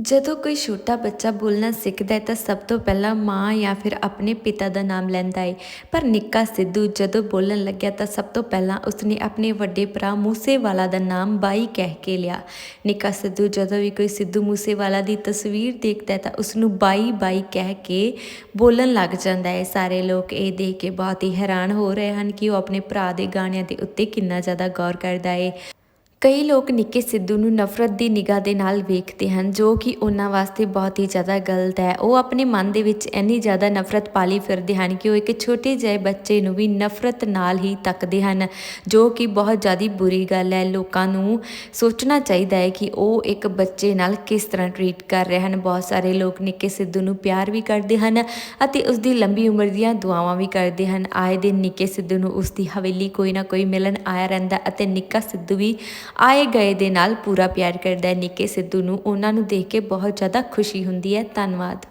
ਜਦੋਂ ਕੋਈ ਛੋਟਾ ਬੱਚਾ ਬੋਲਣਾ ਸਿੱਖਦਾ ਹੈ ਤਾਂ ਸਭ ਤੋਂ ਪਹਿਲਾਂ ਮਾਂ ਜਾਂ ਫਿਰ ਆਪਣੇ ਪਿਤਾ ਦਾ ਨਾਮ ਲੈਂਦਾ ਹੈ ਪਰ ਨਿੱਕਾ ਸਿੱਧੂ ਜਦੋਂ ਬੋਲਣ ਲੱਗਿਆ ਤਾਂ ਸਭ ਤੋਂ ਪਹਿਲਾਂ ਉਸਨੇ ਆਪਣੇ ਵੱਡੇ ਭਰਾ ਮੂਸੇਵਾਲਾ ਦਾ ਨਾਮ ਬਾਈ ਕਹਿ ਕੇ ਲਿਆ। ਨਿੱਕਾ ਸਿੱਧੂ ਜਦੋਂ ਵੀ ਕੋਈ ਸਿੱਧੂ ਮੂਸੇਵਾਲਾ ਦੀ ਤਸਵੀਰ ਦੇਖਦਾ ਹੈ ਤਾਂ ਉਸ ਨੂੰ ਬਾਈ ਬਾਈ ਕਹਿ ਕੇ ਬੋਲਣ ਲੱਗ ਜਾਂਦਾ ਹੈ। ਸਾਰੇ ਲੋਕ ਇਹ ਦੇਖ ਕੇ ਬਹੁਤ ਹੀ ਹੈਰਾਨ ਹੋ ਰਹੇ ਹਨ ਕਿ ਉਹ ਆਪਣੇ ਭਰਾ ਦੇ ਗਾਣਿਆਂ ਦੇ ਉੱਤੇ ਕਿੰਨਾ ਜ਼ਿਆਦਾ ਗੌਰ ਕਰਦਾ ਹੈ ਕਈ ਲੋਕ ਨਿੱਕੇ ਸਿੱਧੂ ਨੂੰ ਨਫ਼ਰਤ ਦੀ ਨਿਗਾਹ ਦੇ ਨਾਲ ਵੇਖਦੇ ਹਨ, ਜੋ ਕਿ ਉਹਨਾਂ ਵਾਸਤੇ ਬਹੁਤ ਹੀ ਜ਼ਿਆਦਾ ਗਲਤ ਹੈ। ਉਹ ਆਪਣੇ ਮਨ ਦੇ ਵਿੱਚ ਇੰਨੀ ਜ਼ਿਆਦਾ ਨਫ਼ਰਤ ਪਾਲੀ ਫਿਰਦੇ ਹਨ ਕਿ ਉਹ ਇੱਕ ਛੋਟੇ ਜਿਹੇ ਬੱਚੇ ਨੂੰ ਵੀ ਨਫ਼ਰਤ ਨਾਲ ਹੀ ਤੱਕਦੇ ਹਨ, ਜੋ ਕਿ ਬਹੁਤ ਜ਼ਿਆਦਾ ਬੁਰੀ ਗੱਲ ਹੈ। ਲੋਕਾਂ ਨੂੰ ਸੋਚਣਾ ਚਾਹੀਦਾ ਹੈ ਕਿ ਉਹ ਇੱਕ ਬੱਚੇ ਨਾਲ ਕਿਸ ਤਰ੍ਹਾਂ ਟਰੀਟ ਕਰ ਰਹੇ ਹਨ। ਬਹੁਤ ਸਾਰੇ ਲੋਕ ਨਿੱਕੇ ਸਿੱਧੂ ਨੂੰ ਪਿਆਰ ਵੀ ਕਰਦੇ ਹਨ ਅਤੇ ਉਸ ਦੀ ਲੰਬੀ ਉਮਰ ਦੀਆਂ ਦੁਆਵਾਂ ਵੀ ਕਰਦੇ ਹਨ। ਆਏ ਦਿਨ ਨਿੱਕੇ ਸਿੱਧੂ ਨੂੰ ਉਸ ਦੀ ਹਵੇਲੀ ਕੋਈ ਨਾ ਕੋਈ ਮਿਲਣ ਆਇਆ ਰਹਿੰਦਾ ਅਤੇ ਨਿੱਕਾ ਸਿੱਧੂ ਵੀ ਆਏ ਗਏ ਦੇ ਨਾਲ ਪੂਰਾ ਪਿਆਰ ਕਰਦਾ ਹੈ। ਨਿੱਕੇ ਸਿੱਧੂ ਨੂੰ ਉਹਨਾਂ ਨੂੰ ਦੇਖ ਕੇ ਬਹੁਤ ਜ਼ਿਆਦਾ ਖੁਸ਼ੀ ਹੁੰਦੀ ਹੈ। ਧੰਨਵਾਦ।